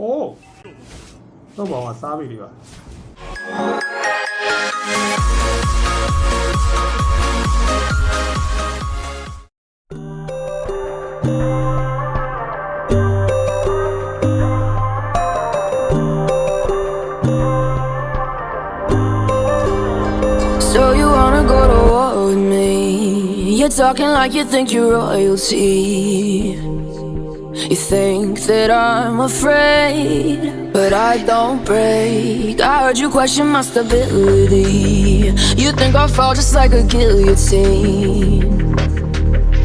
အိုးတော့ဘောင်ကစားပြီဒီပါ So you wanna go to war with me? You're talking like you think you're royalty. You think that I'm afraid, but I don't break. I heard you question my stability. You think I'll fall just like a guillotine.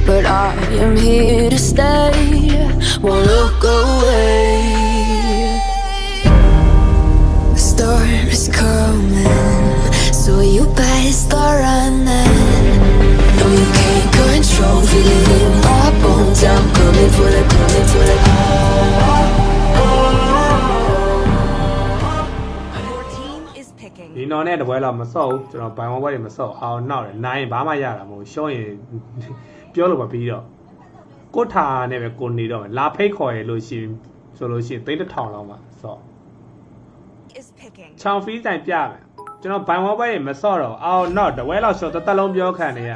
But I am here to stay, won't look away. The storm is coming, so you better start running. No, you can't control, feel it in my bones. I'm coming for the, coming for the. Your team is picking. ဒီနော်နဲ့တပွဲတော့မစော့ဘူးကျွန်တော်ဘိုင်ဝမ်ဘွဲတွေမစော့အောင်နောက်တယ်နိုင်ဘာမှရတာမဟုတ်ရှော့ရင်ပြောလို့မပြီးတော့ကိုထာနဲ့ပဲကိုနေတော့မယ်လာဖိတ်ခေါ်ရလို့ရှိရင်ဆိုလို့ရှိရင်သိန်းတစ်ထောင်လောက်မှစော့ Is picking. ချောင်ဖီးတိုင်ပြမယ်ကျွန်တော်ဘိုင်ဝမ်ဘွဲတွေမစော့တော့အောင်နောက်တပွဲလောက်ရှော့တစ်သက်လုံးပြောခံနေရ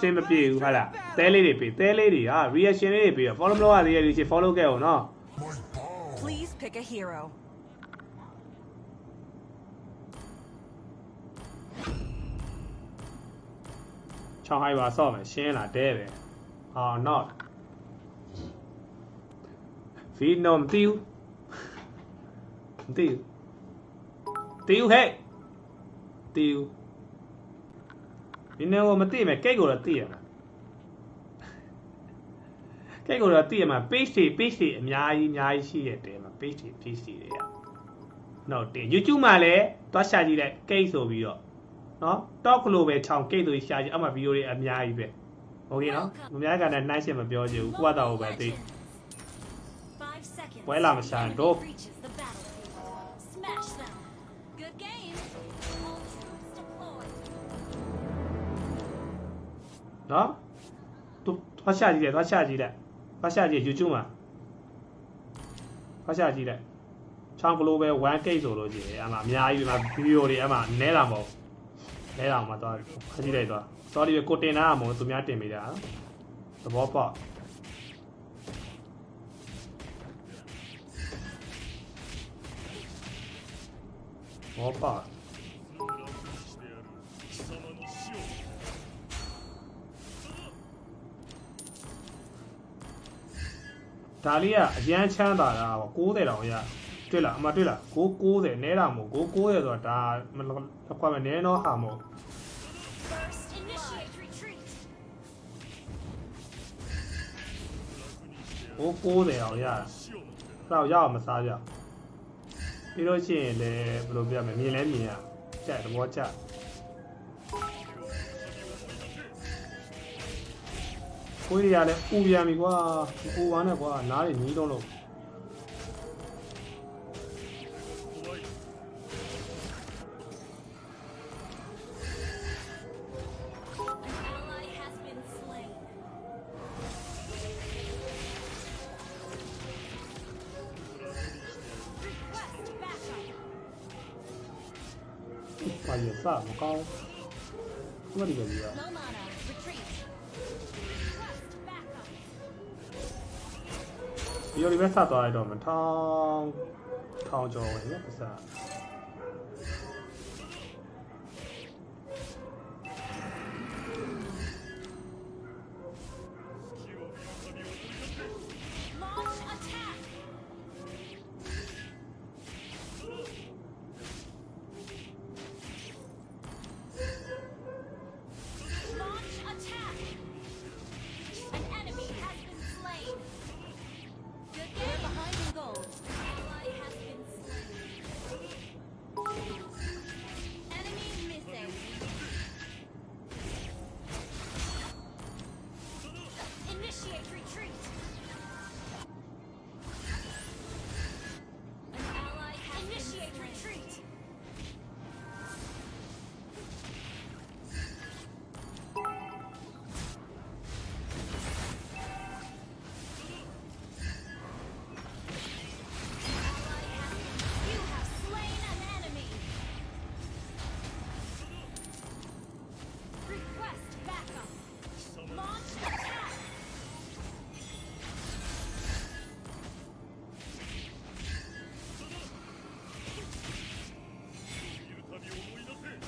စင်မပြေဘူးဟာလားတဲလေးတွေပေးတဲလေးတွေဟာ reaction လေးတွေပေးတော့ follow မလုပ်ရသေးရလို့ရှိရင် follow ခဲ့အောင်နော် Please pick a hero. ချောင်းဟိုက်ပါစော့မယ်ရှင်းလာတဲပဲဟော not ဖီနိုမတီးဘူးမတီးဘူးတီးဘူးဟဲ့တီး ဘူးဒီနေ့ကမတီးမယ်ကိတ်ကိုတော့တီးရမှာကိတ်ကိုတော့တီးရမှာ page တွေ page တွေအများကြီးအများကြီးရှိရဲ့တဲမှာ page တွေ page တွေတွေက နော်တင် YouTube မှာလည်းတွားရှာကြည့်လိုက်ကိတ်ဆိုပြီးတော့နော် top လို့ပဲခြောင်ကိတ်ဆိုရှာကြည့်အမှဗီဒီယိုတွေအများကြီးပဲโอเคနော်မများကလည်းနှိုင်းရှင်းမပြောချင်ဘူးကိုယ့်အတော်ပဲသိ Five seconds. Well, I'm a နော်သူတွားရှာကြည့်လိုက်တွားရှာကြည့်လိုက်တွားရှာကြည့် YouTube မှာတွားရှာကြည့်လိုက်ခြောင်ကလို့ပဲ1 gig ဆိုလို့ကြည့်အမှအများကြီးပဲဗီဒီယိုတွေအမှနဲတာမဟုတ်နဲတာမှတော့ခကြည့်လိုက်တော့ sorry ပဲကိုတင်တာမဟုတ်သူများတင်ပေးတာနော်သဘောပေါက်ဘောပါ ဒါလေးကအရန်ချမ်းသာတာပေါ့60တောင်ရတွေ့လားအမတွေ့လား6 90နဲတာမဟုတ်6 90ဆိုတာဒါမလောက်ကွာမနဲတော့ဟာမဟုတ် First, initiate retreat. 6 90အောင်ရတာတော့ရအောင်မစားကြပြီးလို့ရှိရင်လည်းဘယ်လိုပြရမလဲမြင်လဲမြင်ရကြက်သဘောကျကို ကြီးရလဲပူပြန်ပြီကွာပူပါနဲ့ကွာနားတွေနီးတော့လို့ An ally has been slain. Request backup. ပါရ ဒီလိုပဲဆက်သွားလိုက်တော့မထောင်းထောင်းကျော်ဝင်ရပစား appreciate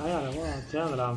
အားရတယ်ကွာကျန်းသလား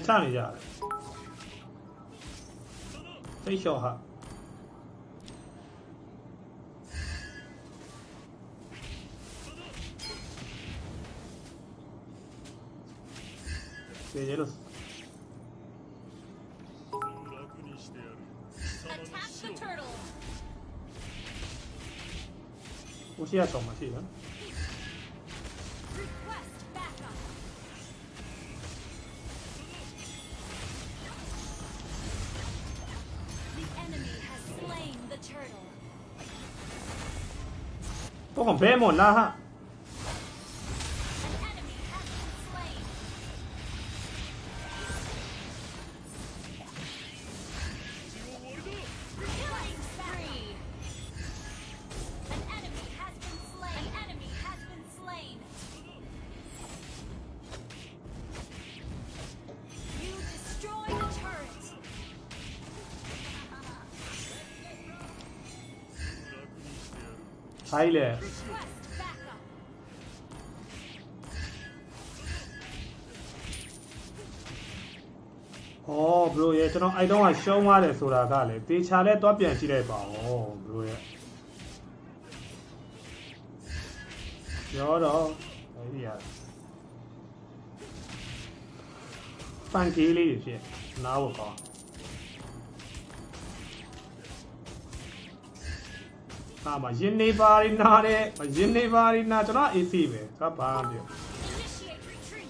站了一下真小孩姐姐了我现在走嘛这个 တော့ကဘဲမော်လာဟာ An enemy has been ဩဘရိုရဲ့ကျွန်တော်အဲ့တော့ကရှုံးသွားတယ်ဆိုတာကလေတေချာလဲတော့ပြန်ကြည့်လိုက်ပါဦးဘရိုရဲ့ရောတော့အဲ့ဒီရဖန်ကီလေးဖြစ်နားဖို့ကောင်းအာမရင်းနေပါရီနာတဲ့ရင်းနေပါရီနာကျွန်တော် AC ပဲကဘာမှမပြော Initiate retreat.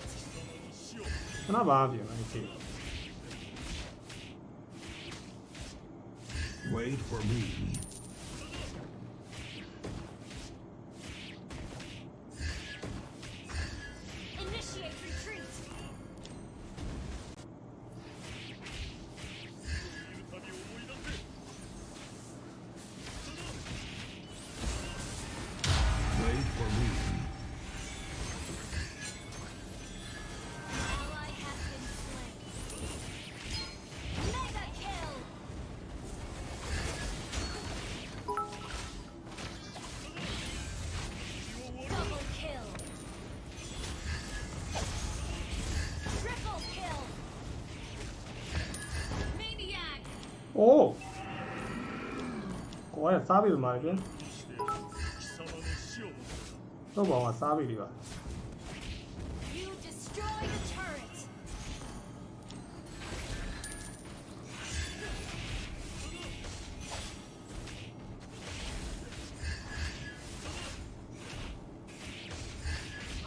ကျွန်တော်ဘာမှမပြော AC Wait for me. ဘောနဲ့စားပြီမှာလေတော့ဘောကစားပြီဒီပါ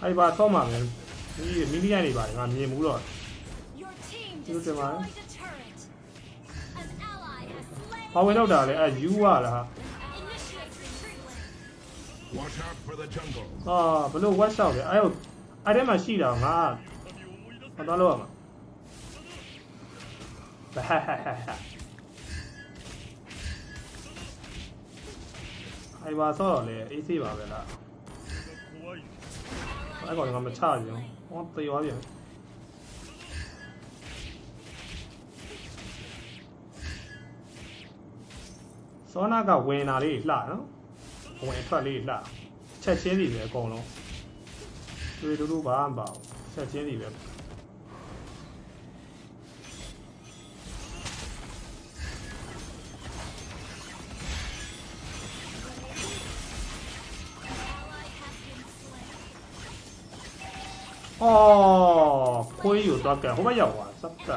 အိုက်ပါတော့မှာမယ်ဒီမီလီယံနေပါတယ်ငါမြင်ဘူးတော့ဒီလိုတင်ပါတယ် ဘာဝင်တော့တာလဲအဲယူရလား Watch out for the jungle. အာဘလို့ watch out လဲအဲဟိုအဲ့ထဲမှာရှိတာငါမသွားလို့ရမှာဟာဟာဟာဟာအိုင်ဘာဆော့တော့လေအေးဆေးပါပဲလားအဲ့ကောင်ကမချဘူးဟောတေရွာပြန် စောနာကဝင်လာလေးလှနော်ဝင်ထွက်လေးလှချက်ချင်းစီပဲအကုန်လုံးတွေ့တူတူပါမပါဘူးချက်ချင်းစီပဲ哦，可以有多个，后面有啊，是不是？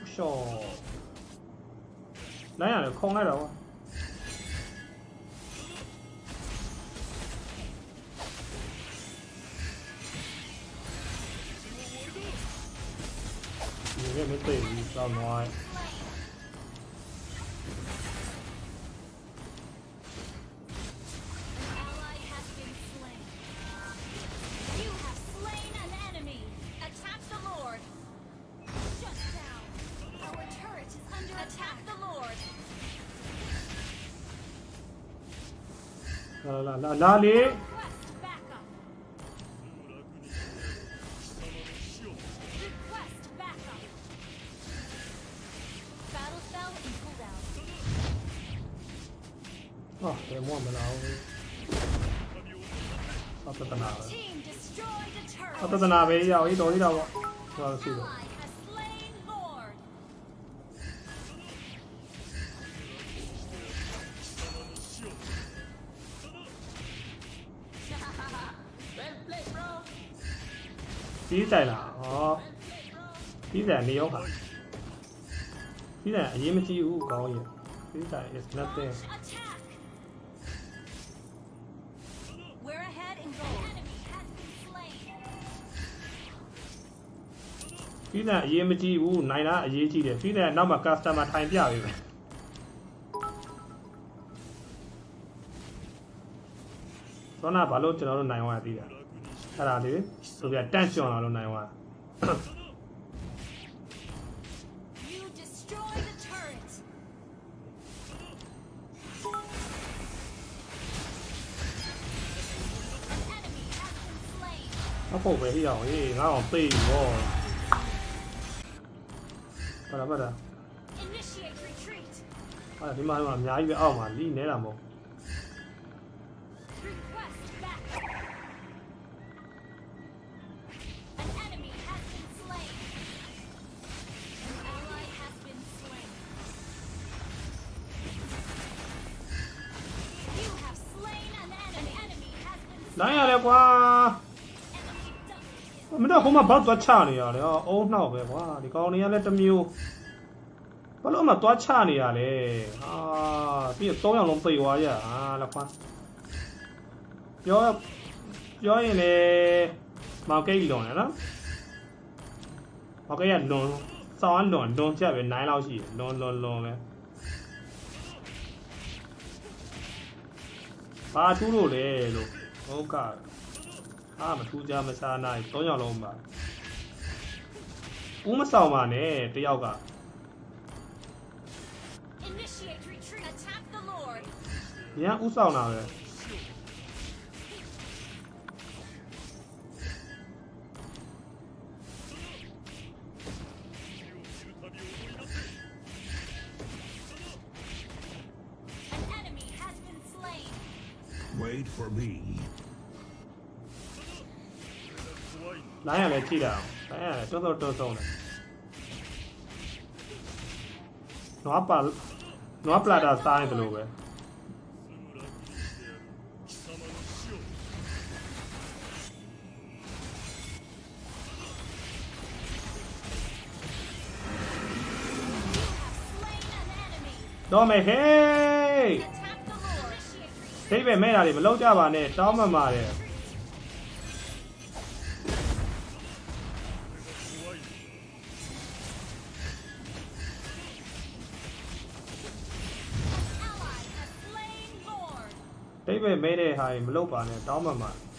不晓。Our turret ရှော့နိုင်ရတယ်ခုံလိုက်တော့ကွာဒီကနေ့သိပြီ la la la la les... Oh, they're warm and all. Up at the nave. Up at the nave, yeah, we don't eat our. Well, let's see that. ပြီးတိုင်လာဟောပြီးတိုင်နေရောက်ပါပြီးတိုင်အရေးမကြီးဘူးကောင်းရင်ပြီးတိုင် is nothing Attack. We're ahead in gold. Enemy has been slain. ပြီးတိုင်အရေးမကြီးဘူးနိုင်တာအရေးကြီးတယ်ပြီးတိုင်နောက်မှာ customer ထိုင်ပြပြီပဲသောနာဘာလို့ကျွန်တော်တို့နိုင်သွားရသေးတာ အဲ့ဒါလေဆိုပြတန့်ကျွံလာလို့နိုင်သွား You destroy the turret. An enemy has been slain. အဖို့ပဲဟိအောင်ဟေးငါအောင်သိပြီဗောဘာလာဘာလာ Initiate retreat. အဲ့ဒီမှာဒီမှာအများကြီးပဲအောက်မှာလီနေတာမဟုတ် နိုင်ရတယ်ကွာ Enemy double kill. မင်းတို့ဟိုမှာဘောက်သွားချနေရတယ်ဟောအုံးနှောက်ပဲကွာဒီကောင်တွေကလည်းတစ်မျိုးဘာလို့မှသွားချနေရလဲဟာပြီးတော့၃ယောက်လုံးပိတ်သွားရဟာလားကွာပြောပြောရင်လေမောင်ကိတ်လွန်ရနော်မောင်ကိတ်ကလွန်စောင်းလွန်လွန်ချက်ပဲ9လောက်ရှိတယ်လွန်လွန်လွန်ပဲဘာထူးလို့လဲလို့ ဟုတ်ကအားမထူးကြမစားနိုင်၃ယောက်လုံးပါဦးမဆောင်ပါနဲ့တယောက်ကညဦးဆောင်တာပဲ Wait for me. လိုင်းရလည်းကြည့်တာလိုင်းရလည်းတွန်းတွန်းတွန်းတယ်နွားပါနွားပလာတာစားရတယ်လို့ပဲတော့မေဟေးသိပဲမဲ့တာတွေမလောက်ကြပါနဲ့တောင်းမှမာတယ် မဲ့တဲ့ဟာတွေမလောက်ပါနဲ့တောင်းမှန်ပါ An